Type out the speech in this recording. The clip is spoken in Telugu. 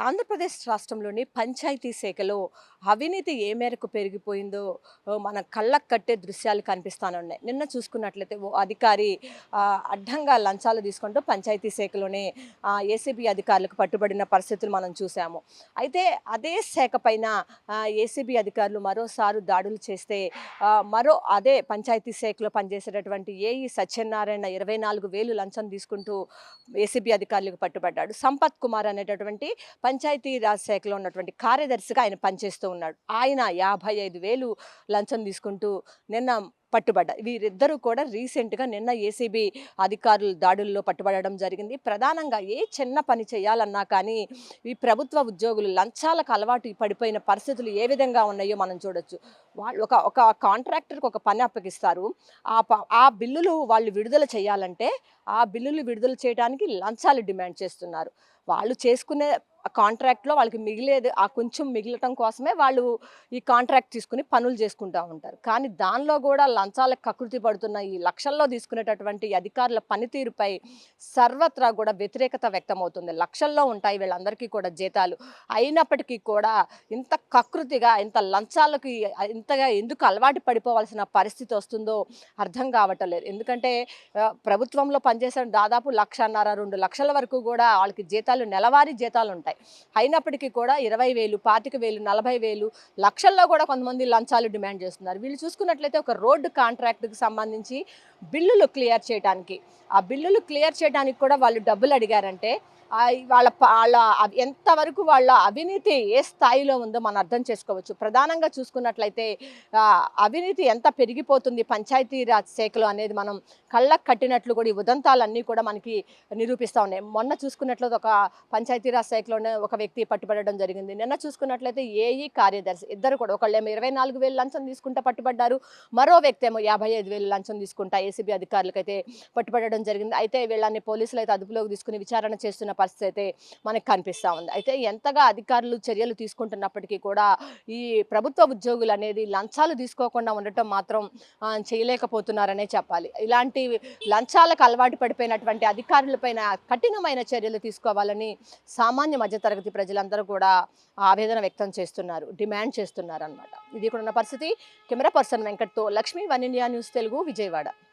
ఆంధ్రప్రదేశ్ రాష్ట్రంలోని పంచాయతీ శాఖలో అవినీతి ఏ మేరకు పెరిగిపోయిందో మన కళ్ళకు కట్టే దృశ్యాలు కనిపిస్తానున్నాయి నిన్న చూసుకున్నట్లయితే ఓ అధికారి అడ్డంగా లంచాలు తీసుకుంటూ పంచాయతీ శాఖలోనే ఏసీబీ అధికారులకు పట్టుబడిన పరిస్థితులు మనం చూసాము అయితే అదే శాఖ పైన ఏసీబీ అధికారులు మరోసారి దాడులు చేస్తే మరో అదే పంచాయతీ శాఖలో పనిచేసేటటువంటి ఏఈ సత్యనారాయణ ఇరవై నాలుగు వేలు లంచం తీసుకుంటూ ఏసీబీ అధికారులకు పట్టుబడ్డాడు. సంపత్ కుమార్ అనేటటువంటి పంచాయతీ రాజ్ శాఖలో ఉన్నటువంటి కార్యదర్శిగా ఆయన పనిచేస్తూ ఉన్నాడు. ఆయన యాభై ఐదు వేలు లంచం తీసుకుంటూ నిన్న పట్టుబడ్డ వీరిద్దరూ కూడా రీసెంట్గా నిన్న ఏసీబీ అధికారులు దాడుల్లో పట్టుబడడం జరిగింది. ప్రధానంగా ఏ చిన్న పని చేయాలన్నా కానీ ఈ ప్రభుత్వ ఉద్యోగులు లంచాలకు అలవాటు పడిపోయిన పరిస్థితులు ఏ విధంగా ఉన్నాయో మనం చూడొచ్చు. వాళ్ళు ఒక ఒక కాంట్రాక్టర్కి ఒక పని అప్పగిస్తారు. ఆ ప ఆ బిల్లులు వాళ్ళు విడుదల చేయాలంటే ఆ బిల్లులు విడుదల చేయడానికి లంచాలు డిమాండ్ చేస్తున్నారు. వాళ్ళు చేసుకునే కాంట్రాక్ట్లో వాళ్ళకి మిగిలేది ఆ కొంచెం మిగలటం కోసమే వాళ్ళు ఈ కాంట్రాక్ట్ తీసుకుని పనులు చేసుకుంటూ ఉంటారు. కానీ దానిలో కూడా లంచాలకు కకృతి పడుతున్న ఈ లక్షల్లో తీసుకునేటటువంటి అధికారుల పనితీరుపై సర్వత్రా కూడా వ్యతిరేకత వ్యక్తమవుతుంది. లక్షల్లో ఉంటాయి వీళ్ళందరికీ కూడా జీతాలు. అయినప్పటికీ కూడా ఇంత కకృతిగా ఇంత లంచాలకి ఇంతగా ఎందుకు అలవాటు పడిపోవాల్సిన పరిస్థితి వస్తుందో అర్థం కావటం లేదు ఎందుకంటే ప్రభుత్వంలో పనిచేసిన దాదాపు లక్షన్నర రెండు లక్షల వరకు కూడా వాళ్ళకి జీతాలు నెలవారీ జీతాలు ఉంటాయి. అయినప్పటికీ కూడా ఇరవై వేలు పాతిక వేలు నలభై వేలు లక్షల్లో కూడా కొంతమంది లంచాలు డిమాండ్ చేస్తున్నారు. వీళ్ళు చూసుకున్నట్లయితే ఒక రోడ్డు కాంట్రాక్ట్కి సంబంధించి బిల్లులు క్లియర్ చేయడానికి ఆ బిల్లులు క్లియర్ చేయడానికి కూడా వాళ్ళు డబ్బులు అడిగారంటే వాళ్ళ వాళ్ళ అవి- ఎంతవరకు వాళ్ళ అవినీతి ఏ స్థాయిలో ఉందో మనం అర్థం చేసుకోవచ్చు. ప్రధానంగా చూసుకున్నట్లయితే అవినీతి ఎంత పెరిగిపోతుంది పంచాయతీరాజ్ శాఖలో అనేది మనం కళ్ళకు కట్టినట్లు కూడా ఈ ఉదంతాలన్నీ కూడా మనకి నిరూపిస్తూ ఉన్నాయి. మొన్న చూసుకున్నట్లయితే ఒక పంచాయతీరాజ్ శాఖలోనే ఒక వ్యక్తి పట్టుబడడం జరిగింది. నిన్న చూసుకున్నట్లయితే ఏఈ కార్యదర్శి ఇద్దరు కూడా ఒకళ్ళేమో ఇరవై నాలుగు వేలు లంచం తీసుకుంటా పట్టుబడ్డారు. మరో వ్యక్తి ఏమో యాభై ఐదు వేలు లంచం తీసుకుంటా ఏసీబీ అధికారులకైతే పట్టుబడడం జరిగింది. అయితే వీళ్ళని పోలీసులు అయితే అదుపులోకి తీసుకుని విచారణ చేస్తున్న పరిస్థితి అయితే మనకు కనిపిస్తూ ఉంది. అయితే ఎంతగా అధికారులు చర్యలు తీసుకుంటున్నప్పటికీ కూడా ఈ ప్రభుత్వ ఉద్యోగులు అనేది లంచాలు తీసుకోకుండా ఉండటం మాత్రం చేయలేకపోతున్నారనే చెప్పాలి. ఇలాంటి లంచాలకు అలవాటు పడిపోయినటువంటి అధికారులపైన కఠినమైన చర్యలు తీసుకోవాలని సామాన్య మధ్యతరగతి ప్రజలందరూ కూడా ఆవేదన వ్యక్తం చేస్తున్నారు డిమాండ్ చేస్తున్నారు అనమాట ఇది కూడా ఉన్న పరిస్థితి. Camera person వెంకట్తో Lakshmi one India news Telugu Vijayawada.